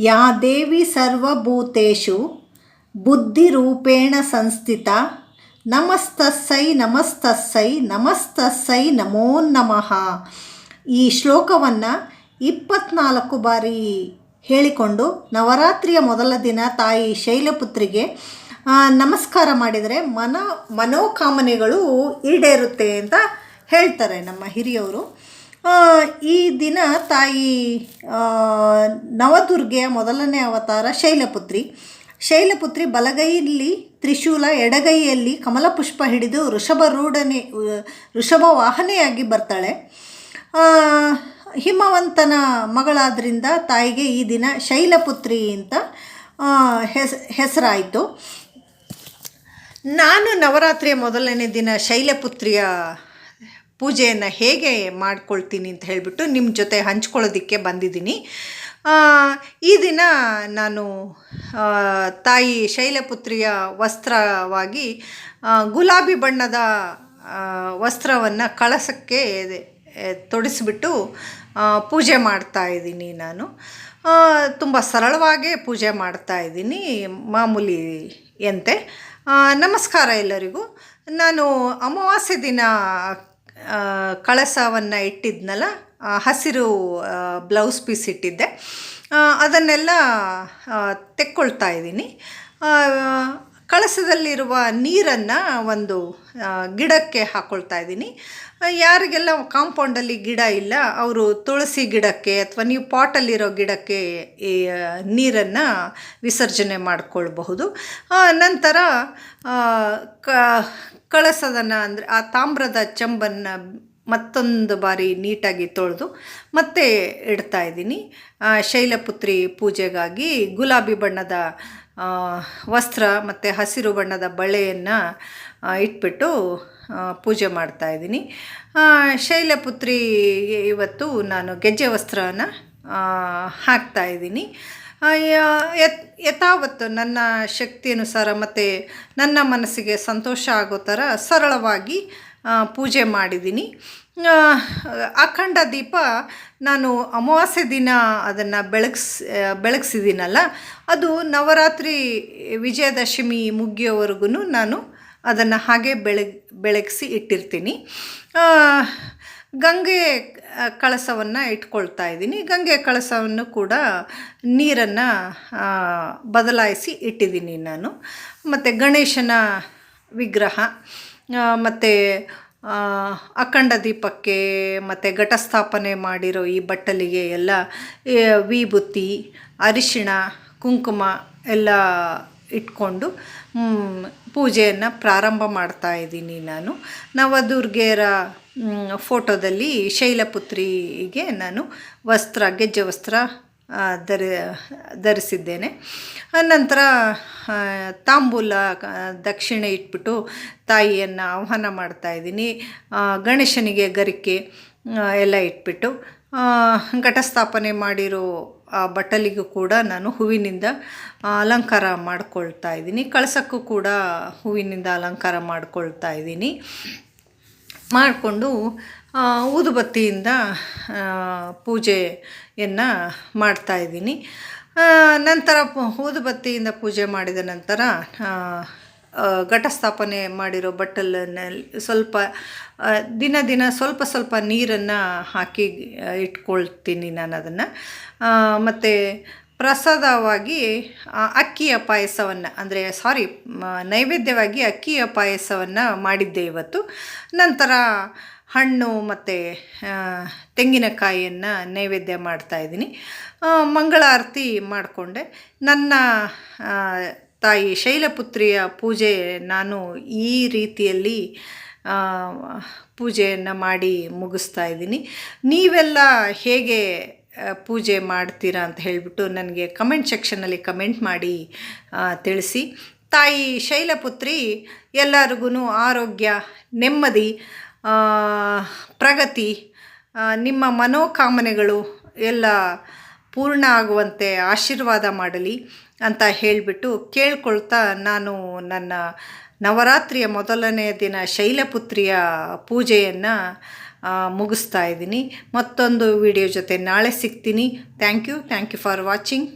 ಯಾ ದೇವಿ ಸರ್ವಭೂತೇಷು ಬುದ್ಧಿರೂಪೇಣ ಸಂಸ್ಥಿತ, ನಮಸ್ತಸ್ಸೈ ನಮಸ್ತಸ್ಸೈ ನಮಸ್ತಸ್ಸೈ ನಮೋ ನಮಃ. ಈ ಶ್ಲೋಕವನ್ನು ಇಪ್ಪತ್ನಾಲ್ಕು ಬಾರಿ ಹೇಳಿಕೊಂಡು ನವರಾತ್ರಿಯ ಮೊದಲ ದಿನ ತಾಯಿ ಶೈಲಪುತ್ರಿಗೆ ನಮಸ್ಕಾರ ಮಾಡಿದರೆ ಮನ ಮನೋಕಾಮನೆಗಳು ಈಡೇರುತ್ತೆ ಅಂತ ಹೇಳ್ತಾರೆ ನಮ್ಮ ಹಿರಿಯವರು. ಈ ದಿನ ತಾಯಿ ನವದುರ್ಗೆಯ ಮೊದಲನೇ ಅವತಾರ ಶೈಲಪುತ್ರಿ. ಶೈಲಪುತ್ರಿ ಬಲಗೈಯಲ್ಲಿ ತ್ರಿಶೂಲ, ಎಡಗೈಯಲ್ಲಿ ಕಮಲಪುಷ್ಪ ಹಿಡಿದು ವೃಷಭರೂಢನೆ ಋಷಭ ವಾಹನೆಯಾಗಿ ಬರ್ತಾಳೆ. ಹಿಮವಂತನ ಮಗಳಾದ್ರಿಂದ ತಾಯಿಗೆ ಈ ದಿನ ಶೈಲಪುತ್ರಿ ಅಂತ ಹೆಸ್, ಹೆಸರಾಯಿತು. ನಾನು ನವರಾತ್ರಿಯ ಮೊದಲನೇ ದಿನ ಶೈಲಪುತ್ರಿಯ ಪೂಜೆಯನ್ನು ಹೇಗೆ ಮಾಡ್ಕೊಳ್ತೀನಿ ಅಂತ ಹೇಳಿಬಿಟ್ಟು ನಿಮ್ಮ ಜೊತೆ ಹಂಚ್ಕೊಳ್ಳೋದಕ್ಕೆ ಬಂದಿದ್ದೀನಿ. ಈ ದಿನ ನಾನು ತಾಯಿ ಶೈಲಪುತ್ರಿಯ ವಸ್ತ್ರವಾಗಿ ಗುಲಾಬಿ ಬಣ್ಣದ ವಸ್ತ್ರವನ್ನು ಕಳಸಕ್ಕೆ ತೊಡಿಸಿಬಿಟ್ಟು ಪೂಜೆ ಮಾಡ್ತಾ ಇದ್ದೀನಿ ನಾನು. ತುಂಬ ಸರಳವಾಗೇ ಪೂಜೆ ಮಾಡ್ತಾ ಇದ್ದೀನಿ ಮಾಮೂಲಿಯಂತೆ ನಮಸ್ಕಾರ ಎಲ್ಲರಿಗೂ. ನಾನು ಅಮಾವಾಸ್ಯೆ ದಿನ ಕಳಸವನ್ನು ಇಟ್ಟಿದ್ನಲ್ಲ ಹಸಿರು ಬ್ಲೌಸ್ ಪೀಸ್ ಇಟ್ಟಿದ್ದೆ. ಅದನ್ನೆಲ್ಲ ತೆಕ್ಕೊಳ್ತಾ ಇದ್ದೀನಿ. ಕಳಸದಲ್ಲಿರುವ ನೀರನ್ನು ಒಂದು ಗಿಡಕ್ಕೆ ಹಾಕ್ಕೊಳ್ತಾ ಇದ್ದೀನಿ. ಯಾರಿಗೆಲ್ಲ ಕಾಂಪೌಂಡಲ್ಲಿ ಗಿಡ ಇಲ್ಲ, ಅವರು ತುಳಸಿ ಗಿಡಕ್ಕೆ ಅಥವಾ ನೀವು ಪಾಟಲ್ಲಿರೋ ಗಿಡಕ್ಕೆ, ಈ ನೀರನ್ನು ವಿಸರ್ಜನೆ ಮಾಡಿಕೊಳ್ಬಹುದು. ನಂತರ ಕ, ಕಳಸದನ್ನು ಅಂದರೆ, ಆ ತಾಮ್ರದ ಚಂಬನ್ನು ಮತ್ತೊಂದು ಬಾರಿ ನೀಟಾಗಿ ತೊಳೆದು ಮತ್ತೆ ಇಡ್ತಾ ಇದ್ದೀನಿ. ಶೈಲಪುತ್ರಿ ಪೂಜೆಗಾಗಿ ಗುಲಾಬಿ ಬಣ್ಣದ ವಸ್ತ್ರ ಮತ್ತು ಹಸಿರು ಬಣ್ಣದ ಬಳೆಯನ್ನು ಇಟ್ಬಿಟ್ಟು ಪೂಜೆ ಮಾಡ್ತಾ ಇದ್ದೀನಿ. ಶೈಲಪುತ್ರಿ ಇವತ್ತು ನಾನು ಗೆಜ್ಜೆ ವಸ್ತ್ರನ ಹಾಕ್ತಾ ಇದ್ದೀನಿ. ಆ, ಯತ್ ಯಥಾವತ್ತು ನನ್ನ ಶಕ್ತಿಯನುಸಾರ ಮತ್ತು ನನ್ನ ಮನಸ್ಸಿಗೆ ಸಂತೋಷ ಆಗೋ ಥರ ಸರಳವಾಗಿ ಪೂಜೆ ಮಾಡಿದ್ದೀನಿ. ಅಖಂಡ ದೀಪ ನಾನು ಅಮಾವಾಸ್ಯೆ ದಿನ ಅದನ್ನು ಬೆಳಗ್ಸ್ ಬೆಳಗ್ಸಿದ್ದೀನಲ್ಲ, ಅದು ನವರಾತ್ರಿ ವಿಜಯದಶಮಿ ಮುಗಿಯೋವರೆಗೂ ನಾನು ಅದನ್ನು ಹಾಗೆ ಬೆಳಗ್ ಬೆಳಗಿಸಿ ಇಟ್ಟಿರ್ತೀನಿ. ಗಂಗೆ ಕಳಸವನ್ನು ಇಟ್ಕೊಳ್ತಾ ಇದ್ದೀನಿ. ಗಂಗೆ ಕಳಸವನ್ನು ಕೂಡ ನೀರನ್ನು ಬದಲಾಯಿಸಿ ಇಟ್ಟಿದ್ದೀನಿ ನಾನು. ಮತ್ತು ಗಣೇಶನ ವಿಗ್ರಹ ಮತ್ತು ಅಖಂಡ ದೀಪಕ್ಕೆ ಮತ್ತು ಘಟಸ್ಥಾಪನೆ ಮಾಡಿರೋ ಈ ಬಟ್ಟಲಿಗೆ ಎಲ್ಲ ವಿಭೂತಿ, ಅರಿಶಿಣ, ಕುಂಕುಮ ಎಲ್ಲ ಇಟ್ಕೊಂಡು ಪೂಜೆಯನ್ನು ಪ್ರಾರಂಭ ಮಾಡ್ತಾ ಇದ್ದೀನಿ ನಾನು. ನವದುರ್ಗೆಯರ ಫೋಟೋದಲ್ಲಿ ಶೈಲಪುತ್ರಿಗೆ ನಾನು ವಸ್ತ್ರ, ಗೆಜ್ಜೆ ವಸ್ತ್ರ ಧರ, ಧರಿಸಿದ್ದೇನೆ. ನಂತರ ತಾಂಬೂಲ ದಕ್ಷಿಣೆ ಇಟ್ಬಿಟ್ಟು ತಾಯಿಯನ್ನು ಆಹ್ವಾನ ಮಾಡ್ತಾ ಇದ್ದೀನಿ. ಗಣೇಶನಿಗೆ ಗರಿಕೆ ಎಲ್ಲ ಇಟ್ಬಿಟ್ಟು ಘಟಸ್ಥಾಪನೆ ಮಾಡಿರೋ ಆ ಬಟ್ಟಲಿಗೂ ಕೂಡ ನಾನು ಹೂವಿನಿಂದ ಅಲಂಕಾರ ಮಾಡ್ಕೊಳ್ತಾ ಇದ್ದೀನಿ. ಕಳಸಕ್ಕೂ ಕೂಡ ಹೂವಿನಿಂದ ಅಲಂಕಾರ ಮಾಡ್ಕೊಳ್ತಾ ಇದ್ದೀನಿ. ಮಾಡಿಕೊಂಡು ಊದುಬತ್ತಿಯಿಂದ ಪೂಜೆಯನ್ನು ಮಾಡ್ತಾ ಇದ್ದೀನಿ. ನಂತರ ಊದುಬತ್ತಿಯಿಂದ ಪೂಜೆ ಮಾಡಿದ ನಂತರ ಘಟಸ್ಥಾಪನೆ ಮಾಡಿರೋ ಬಟ್ಟಲನ್ನಲ್ಲಿ ಸ್ವಲ್ಪ ದಿನ ದಿನ ಸ್ವಲ್ಪ ಸ್ವಲ್ಪ ನೀರನ್ನು ಹಾಕಿ ಇಟ್ಕೊಳ್ತೀನಿ ನಾನು ಅದನ್ನು. ಮತ್ತು ಪ್ರಸಾದವಾಗಿ ಅಕ್ಕಿಯ ಪಾಯಸವನ್ನು, ಅಂದರೆ ಸಾರಿ ನೈವೇದ್ಯವಾಗಿ ಅಕ್ಕಿಯ ಪಾಯಸವನ್ನು ಮಾಡಿದ್ದೆ ಇವತ್ತು. ನಂತರ ಹಣ್ಣು ಮತ್ತು ತೆಂಗಿನಕಾಯಿಯನ್ನು ನೈವೇದ್ಯ ಮಾಡ್ತಾಯಿದ್ದೀನಿ ಮಂಗಳಾರತಿ ಮಾಡಿಕೊಂಡೆ. ನನ್ನ ತಾಯಿ ಶೈಲಪುತ್ರಿಯ ಪೂಜೆ ನಾನು ಈ ರೀತಿಯಲ್ಲಿ ಪೂಜೆಯನ್ನು ಮಾಡಿ ಮುಗಿಸ್ತಾ ಇದ್ದೀನಿ. ನೀವೆಲ್ಲ ಹೇಗೆ ಪೂಜೆ ಮಾಡ್ತೀರಾ ಅಂತ ಹೇಳಿಬಿಟ್ಟು ನನಗೆ ಕಮೆಂಟ್ ಸೆಕ್ಷನಲ್ಲಿ ಕಮೆಂಟ್ ಮಾಡಿ ತಿಳಿಸಿ. ತಾಯಿ ಶೈಲಪುತ್ರಿ ಎಲ್ಲರಿಗೂ ಆರೋಗ್ಯ, ನೆಮ್ಮದಿ ಪ್ರಗತಿ ನಿಮ್ಮ ಮನೋಕಾಮನೆಗಳು ಎಲ್ಲ ಪೂರ್ಣ ಆಗುವಂತೆ ಆಶೀರ್ವಾದ ಮಾಡಲಿ ಅಂತ ಹೇಳಿಬಿಟ್ಟು ಕೇಳ್ಕೊಳ್ತಾ ನಾನು ನನ್ನ ನವರಾತ್ರಿಯ ಮೊದಲನೆಯ ದಿನ ಶೈಲಪುತ್ರಿಯ ಪೂಜೆಯನ್ನು ಮುಗಿಸ್ತಾ ಇದ್ದೀನಿ. ಮತ್ತೊಂದು ವಿಡಿಯೋ ಜೊತೆ ನಾಳೆ ಸಿಗ್ತೀನಿ. Thank you thank you for watching